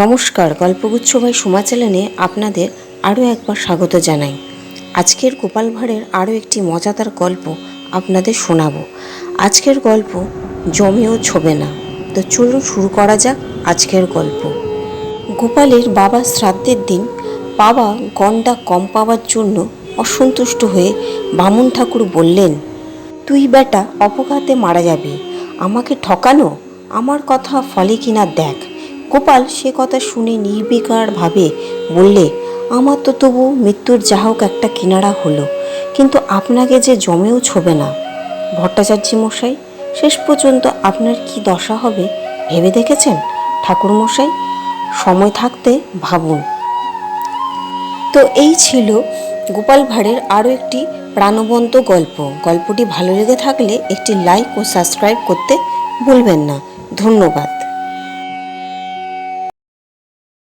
নমস্কার, গল্পগুচ্ছ ভাই সোমা চ্যানেলে আপনাদের আরও একবার স্বাগত জানাই। আজকের গোপাল ভাঁড়ের আরও একটি মজাদার গল্প আপনাদের শোনাবো। আজকের গল্প জমেও ছোবে না। তো চলুন শুরু করা যাক আজকের গল্প। গোপালের বাবার শ্রাদ্ধের দিন বাবা গন্ডা কম পাওয়ার জন্য অসন্তুষ্ট হয়ে বামুন ঠাকুর বললেন, তুই বেটা অপঘাতে মারা যাবি। আমাকে ঠকানো? আমার কথা ফলে কিনা দেখ। গোপাল সে কথা শুনে নির্বিকারভাবে বললে, আমার তো তবু মৃত্যুর যা হোক একটা কিনারা হলো, কিন্তু আপনাকে যে জমেও ছোবে না। ভট্টাচার্য মশাই শেষ পর্যন্ত আপনার কি দশা হবে ভেবে দেখেছেন? ঠাকুর মশাই সময় থাকতে ভাবুন। তো এই ছিল গোপাল ভাঁড়ের আরও একটি প্রাণবন্ত গল্প। গল্পটি ভালো লেগে থাকলে একটি লাইক ও সাবস্ক্রাইব করতে ভুলবেন না। ধন্যবাদ।